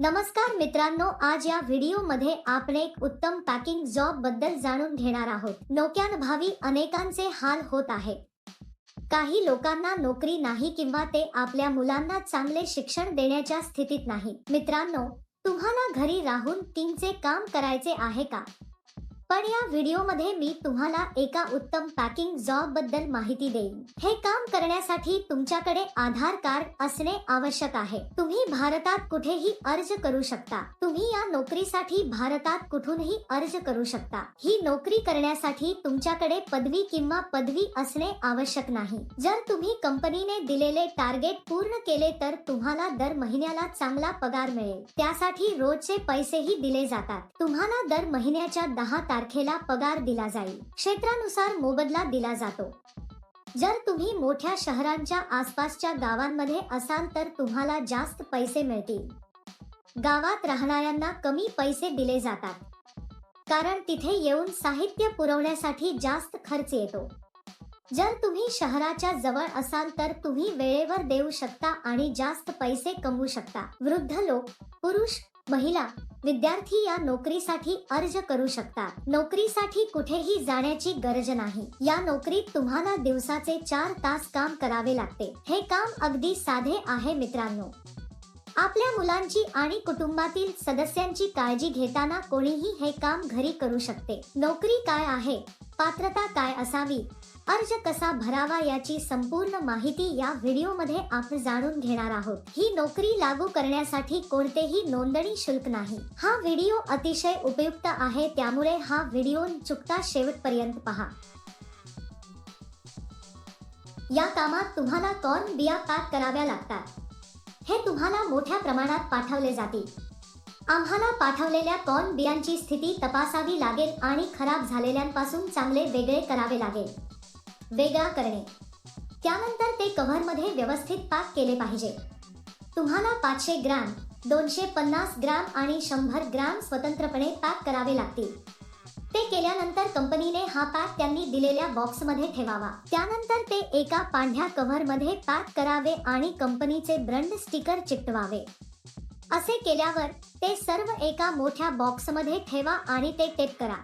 नमस्कार मित्रांनो आज या व्हिडिओमध्ये आपण एक उत्तम पॅकिंग जॉबबद्दल जाणून घेणार आहोत. नोक्यानुभवी अनेकांचे हाल होत आहे. काही लोकांना नोकरी नाही किंवा ते आपल्या मुलांना चांगले शिक्षण देण्याच्या स्थितीत नाही. मित्रांनो तुम्हाला घरी राहून टीमचे काम करायचे आहे का? पण या व्हिडिओमध्ये मी तुम्हाला एका उत्तम पॅकिंग जॉबबद्दल माहिती देईन. हे काम करण्यासाठी तुमच्याकडे आधार कार्ड असणे आवश्यक आहे. तुम्ही भारतात कुठेही अर्ज करू शकता. तुम्ही या नोकरीसाठी भारतात कुठूनही अर्ज करू शकता. ही नोकरी करण्यासाठी तुमच्याकडे पदवी किंवा पदवी असणे आवश्यक नाही. जर तुम्ही कंपनीने दिलेले टार्गेट पूर्ण केले तर तुम्हाला दर महिन्याला चांगला पगार मिळेल. त्यासाठी रोजचे पैसेही दिले जातात. तुम्हाला दर महिन्याच्या दहा तारखेला पगार दिला जाईल. क्षेत्रानुसार मोबदला दिला जातो. जर तुम्ही मोठ्या शहरांच्या आसपासच्या गावांमध्ये असाल तर तुम्हाला जास्त पैसे मिळतील. गावात राहणाऱ्यांना कमी पैसे दिले जातात. कारण तिथे येऊन साहित्य पुरवण्यासाठी जास्त खर्च येतो. जर तुम्ही शहराच्या जवळ असाल तर तुम्ही वेळेवर देऊ शकता आणि जास्त पैसे कमवू शकता. वृद्ध लोक पुरुष महिला विद्यार्थी या नोकरीसाठी अर्ज करू शकतात. नोकरीसाठी कुठेही जाण्याची गरज नाही. या नोकरीत तुम्हाला दिवसाचे चार तास काम करावे लागते. हे काम अगदी साधे आहे मित्रांनो. आपल्या मुलांची आणि कुटुंबातील सदस्यांची काळजी घेताना कोणीही हे काम घरी करू शकते. नोकरी काय आहे? पात्रता काय असावी? अर्ज कसा भरावा याची संपूर्ण माहिती या व्हिडिओमध्ये आपण जाणून घेणार आहोत. ही नोकरी लागू करण्यासाठी कोणतेही नोंदणी शुल्क नाही. हा व्हिडिओ अतिशय उपयुक्त आहे त्यामुळे हा व्हिडिओ चुकता शेवटपर्यंत पहा. या कामात तुम्हाला कॉर्न बिया पॅक कराव्या लागतात. हे तुम्हाला मोठ्या प्रमाणात पाठवले जातील. आम्हाला पाठवलेल्या कॉर्न बियांची स्थिती तपासावी लागेल आणि खराब झालेल्यांपासून चांगले वेगळे करावे लागेल. वेगळा करणे. त्यानंतर ते कव्हरमध्ये व्यवस्थित पॅक केले पाहिजे. तुम्हाला पाचशे ग्रॅम दोनशे पन्नास ग्रॅम आणि शंभर ग्रॅम स्वतंत्रपणे पॅक करावे लागतील. ते केल्यानंतर कंपनीने हा पॅक त्यांनी दिलेल्या बॉक्समध्ये ठेवावा. त्यानंतर ते एका पांढऱ्या कव्हरमध्ये पॅक करावे आणि कंपनीचे ब्रँड स्टिकर चिकटवावे. असे केल्यावर ते सर्व एका मोठ्या बॉक्समध्ये ठेवा आणि ते टेप करा.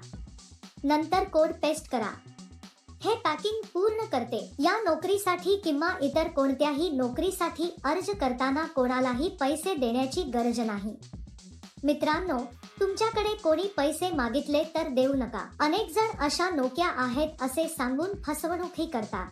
नंतर कोड पेस्ट करा. हे पॅकिंग पूर्ण करते. या नोकरीसाठी किंवा इतर कोणत्याही नोकरीसाठी अर्ज करताना कोणालाही पैसे देण्याची गरज नाही. मित्रांनो तुमच्याकडे कोणी पैसे मागितले तर देऊ नका. अनेक जण अशा नोक्या आहेत असे सांगून फसवणूकही करतात.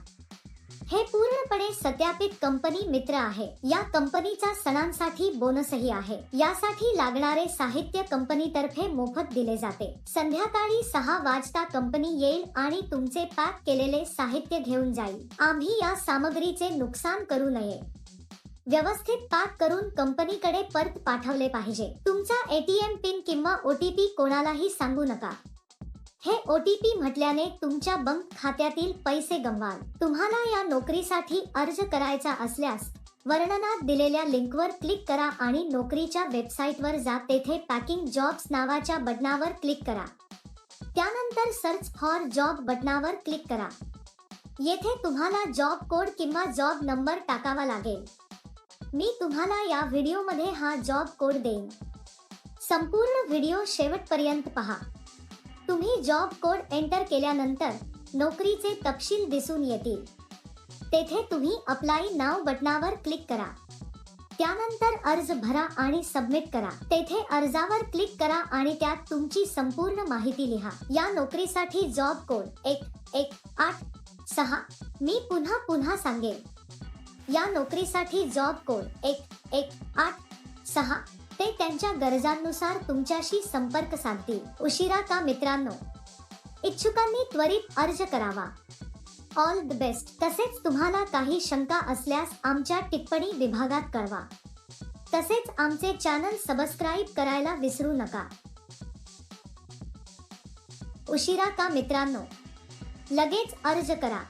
हे पूर्णपणे सत्यापित कंपनी मित्र आहे. या कंपनीचा सणांसाठी बोनसही आहे. यासाठी लागणारे साहित्य कंपनीतर्फे मोफत दिले जाते. संध्याकाळी सहा वाजता कंपनी येईल आणि तुमचे पॅक केलेले साहित्य घेऊन जाईल. आम्ही या सामग्रीचे नुकसान करू नये. व्यवस्थित पाक करून कंपनीकडे परत पाठवले पाहिजे. तुमचा एटीएम पिन किंवा ओटीपी कोणालाही सांगू नका. हे ओटीपी म्हटल्याने तुमच्या बँक खात्यातील पैसे गमवाल. तुम्हाला या नोकरीसाठी अर्ज करायचा असल्यास वर्णनात दिलेल्या लिंकवर क्लिक करा आणि नोकरीच्या वेबसाईटवर जा. तेथे पॅकिंग जॉब्स नावाच्या बटनावर क्लिक करा. त्यानंतर सर्च फॉर जॉब बटनावर क्लिक करा. येथे तुम्हाला जॉब कोड किंवा जॉब नंबर टाकावा लागेल. मी तुम्हाला या व्हिडिओमध्ये हा जॉब कोड देईन. संपूर्ण व्हिडिओ शेवटपर्यंत पहा. तुम्ही जॉब कोड एंटर केल्यानंतर नोकरीचे तपशील दिसून येतील. तेथे तुम्ही अप्लाय नाव बटनावर क्लिक करा. त्यानंतर अर्ज भरा आणि सबमिट करा. तेथे अर्जावर क्लिक करा आणि त्यात तुमची संपूर्ण माहिती लिहा. या नोकरीसाठी जॉब कोड एक एक आठ सहा. मी पुन्हा पुन्हा सांगेन. या नोकरीसाठी जॉब कोड एक एक आठ सहा. ते त्यांच्या गरजांनुसार तुमच्याशी संपर्क साधतील. उशिरा का मित्रांनो? इच्छुकांनी त्वरित अर्ज करावा. All the best. तसेच तुम्हाला काही शंका असल्यास आमच्या टिप्पणी विभागात कळवा. तसेच आमचे चॅनल सबस्क्राईब करायला विसरू नका. उशिरा का मित्रांनो? लगेच अर्ज करा.